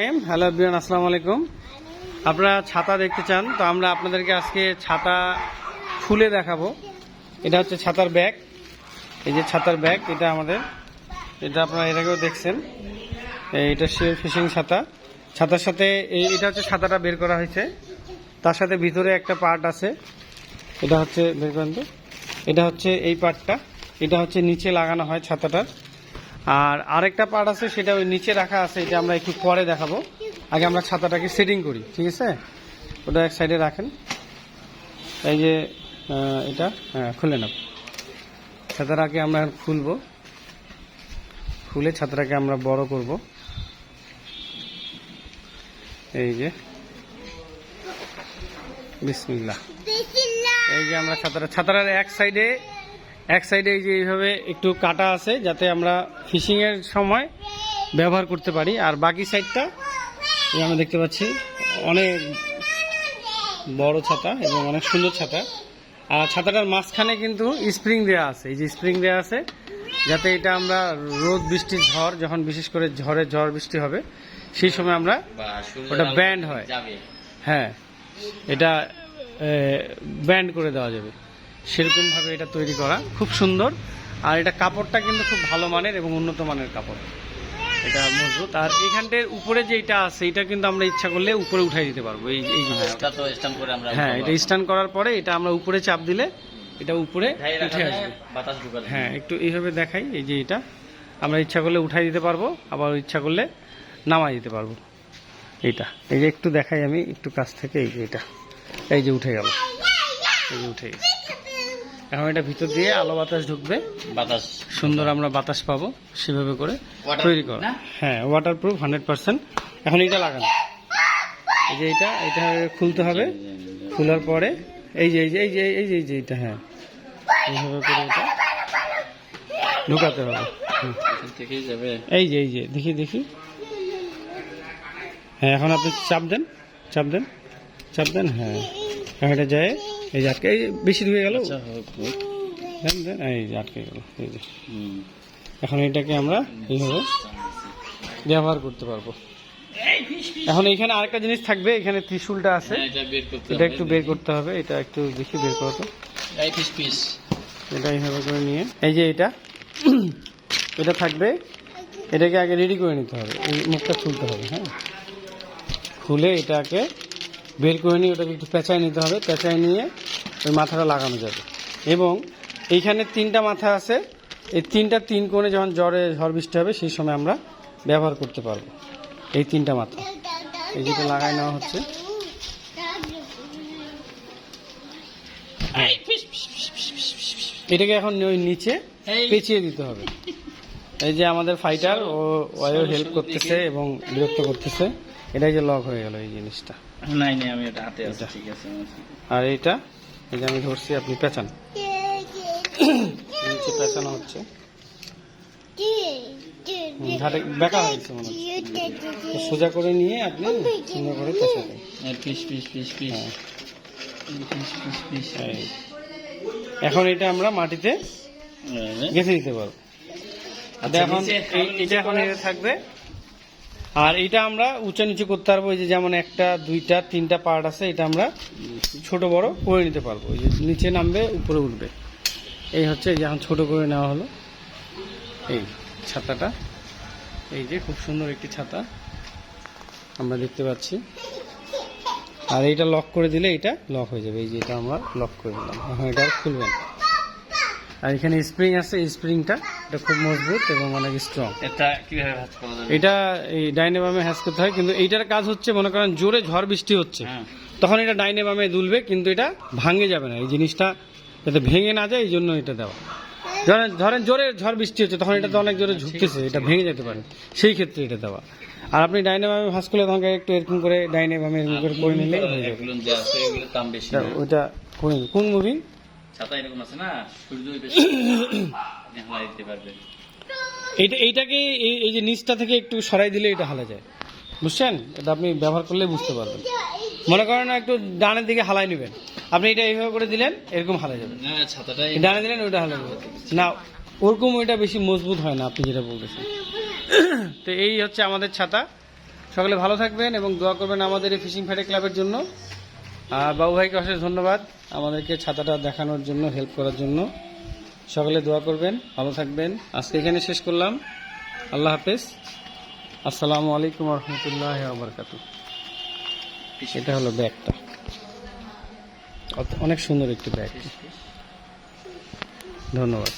Hello বিয়ান আসসালামু আলাইকুম। আপনারা ছাতা দেখতে চান, তো আমরা আপনাদেরকে আজকে ছাতা খুলে দেখাবো। এটা হচ্ছে ছাতার ব্যাগ। এই যে ছাতার ব্যাগ, এটা আমাদের। এটা আপনারা এর আগেও দেখছেন। এটা ফিশিং ছাতা। ছাতার সাথে এই এটা হচ্ছে ছাতাটা বের করা হয়েছে। তার সাথে ভিতরে একটা পার্ট আছে। এটা হচ্ছে, বের করেন এটা হচ্ছে এই পার্টটা। এটা হচ্ছে নিচে লাগানো হয় ছাতাটার। আর আরেকটা পার্ট আছে সেটা ওই নিচে রাখা আছে এটা আমরা একটু পরে দেখাবো। আগে আমরা ছাতাটাকে সেটিং করি ঠিক আছে? ওটা এক সাইডে রাখেন। এই যে এটা হ্যাঁ খুলে নাও। ছাতাটাকে আমরা খুলবো। খুলে ছাতাটাকে আমরা বড় করব। এই যে। বিসমিল্লাহ। এই যে আমরা ছাতাটা ছাতাটার এক সাইডে এক সাইডে এই যে এইভাবে একটু কাটা আছে যাতে আমরা ফিশিংয়ের সময় ব্যবহার করতে পারি। আর বাকি সাইডটা এই আমরা দেখতে পাচ্ছি অনেক বড় ছাতা এবং অনেক সুন্দর ছাতা। আর ছাতাটার মাঝখানে কিন্তু স্প্রিং দেওয়া আছে। এই যে স্প্রিং দেওয়া আছে যাতে এটা আমরা রোদ বৃষ্টির ঝড় যখন বিশেষ করে ঝড়ে ঝড় বৃষ্টি হবে সেই সময় আমরা ওটা ব্যান্ড হয়। হ্যাঁ এটা ব্যান্ড করে দেওয়া যাবে। সেরকমভাবে এটা তৈরি করা খুব সুন্দর। আর এটা কাপড়টা কিন্তু খুব ভালো মানের এবং উন্নত মানের কাপড়। এটা মজবুত। আর এখানটার উপরে যে এটা আছে এটা কিন্তু আমরা ইচ্ছা করলে উপরে উঠাই দিতে পারব। এই এই হ্যাঁ এটা স্ট্যান্ড করার পরে এটা আমরা উপরে চাপ দিলে এটা উপরে উঠে আসবে। হ্যাঁ একটু এইভাবে দেখাই এই যে এটা। আমরা ইচ্ছা করলে উঠাই দিতে পারব আবার ইচ্ছা করলে নামাই দিতে পারব। এইটা। এই যে একটু দেখাই আমি একটু কাছ থেকে এই যে এটা। এই যে উঠে গেল। এই যে উঠে গেছে। এখন এটা ভিতর দিয়ে আলো বাতাস ঢুকবে। বাতাস। সুন্দর আমরা বাতাস পাবো সেভাবে করে তৈরি করা। হ্যাঁ ওয়াটার প্রুফ হান্ড্রেড পার্সেন্ট এখন এটা লাগানো। এই যে এটা এটা খুলতে হবে। খোলার পরে এই যে এই যে এই যে এই যে এই যে এটা হ্যাঁ। এইভাবে করে এটা ঢুকাতে হবে। এই যে এই যে দেখি দেখি। হ্যাঁ এখন আপনি চাপ দেন চাপ দেন চাপ দেন হ্যাঁ। এটা যায়। এই যে আটকে বেশি ঢুকে গেল? আচ্ছা। দেন দেন এই যে আটকে গেল এই যে। এখন এটাকে আমরা এইভাবে ব্যবহার করতে পারব। এখন এখানে আরেকটা জিনিস থাকবে এখানে ত্রিশূলটা আছে। হ্যাঁ, এটা। একটু বের করতে হবে এটা একটু দেখি বের করো তো। এটা এইভাবে করে নিয়ে এই যে এটা এটা থাকবে এটাকে আগে রেডি করে নিতে হবে এই মুখটা খুলতে হবে হ্যাঁ। খুলে এটাকে বের করে নিয়ে ওটাকে একটু পেঁচায় নিতে হবে পেঁচায় নিয়ে ওই মাথাটা লাগানো যাবে। এবং এইখানে তিনটা মাথা আছে এই তিনটা তিন কোণে যখন জ্বরে ঝড় বৃষ্টি হবে সেই সময় আমরা ব্যবহার করতে পারব। এই তিনটা মাথা। এই যেটা লাগাই নেওয়া হচ্ছে। এটাকে এখন ওই নিচে পেঁচিয়ে দিতে হবে। এই যে আমাদের ফাইটার ও ওয়ও হেল্প করতেছে এবং বিরক্ত করতেছে। এটাই যে লক হয়ে গেল এই জিনিসটা। নাই নাই আমি এটা হাতে আছে ঠিক আছে আর এইটা? এই যে আমি ধরছি আপনি পেঁচান। নিচে পেঁচানো হচ্ছে। ঘাটে বেকা হয়েছে মনে হচ্ছে। সোজা করে নিয়ে আপনি সুন্দর করে পেঁচাবেন। Piece piece piece piece. হ্যাঁ। পিস পিস এখন এটা আমরা মাটিতে গেঁথে দিতে পারব। এটা আচ্ছা, এখন এটা এখন এটা থাকবে। আর এটা আমরা উঁচা নিচু করতে পারব, এই যে যেমন একটা, দুইটা, তিনটা পার্ট আছে, এটা আমরা ছোট বড় করে নিতে পারব। এই যে নিচে নামবে, উপরে উঠবে। এই হচ্ছে, এই যে ছোট করে নেওয়া হলো। এই ছাতাটা। এই যে খুব সুন্দর একটি ছাতা আমরা দেখতে পাচ্ছি। আর এইটা লক করে দিলে এটা লক হয়ে যাবে। এই যে এটা আমরা লক করে দিলাম। এখন এটা খুলবেন আর এখানে স্প্রিং আছে স্প্রিংটা এটা খুব মজবুত এবং অনেক স্ট্রং এটা কীভাবে ভাজ করা যাবে? এটা এই ডাইনে বামে হ্যাস করতে হয় কিন্তু এইটার কাজ হচ্ছে মনে করেন জোরে ঝড় বৃষ্টি হচ্ছে। হ্যাঁ। তখন এটা ডাইনে বামে দুলবে কিন্তু এটা ভাঙে যাবে না। এই জিনিসটা যাতে ভেঙে না যায় এই জন্য এটা দেওয়া। ধরেন ধরেন জোরে ঝড় বৃষ্টি হচ্ছে তখন এটা তো অনেক জোরে ঝুঁকতেছে এটা ভেঙে যেতে পারে। সেই ক্ষেত্রে এটা দেওয়া। আর আপনি ডাইনে বামে ভাস করলে তখন একটু এরকম করে ডাইনে বামে এরকম করে করে নিলে হয়ে যাবে। কোন মুভি ছাতা এরকম আছে না? সূর্য দিতে পারবে। এইটা এইটাকে এই যে নিচটা থেকে একটু সরাই দিলে এটা হালা যায়। বুঝছেন? এটা আপনি ব্যবহার করলে বুঝতে পারবেন। মনে করেন না একটু ডানের দিকে হালাই নেবেন। আপনি এটা এইভাবে করে দিলেন এরকম হালা যাবে। ডানে দিলেন ওইটা হালা যাবে। না ওরকম ওইটা বেশি মজবুত হয় না আপনি যেটা বলতেছেন। তো এই হচ্ছে আমাদের ছাতা। সকলে ভালো থাকবেন এবং দোয়া করবেন আমাদের এই ফিশিং ফ্যাটে ক্লাবের জন্য। আর বাবু ভাইকে অশেষ ধন্যবাদ আমাদেরকে ছাতাটা দেখানোর জন্য হেল্প করার জন্য। সকলে দোয়া করবেন, ভালো থাকবেন। আজকে এখানে শেষ করলাম। আল্লাহ হাফেজ। আসসালামু আলাইকুম রহমতুল্লাহ আবরকাত এটা হলো ব্যাগটা। অনেক সুন্দর একটি ব্যাগ। ধন্যবাদ।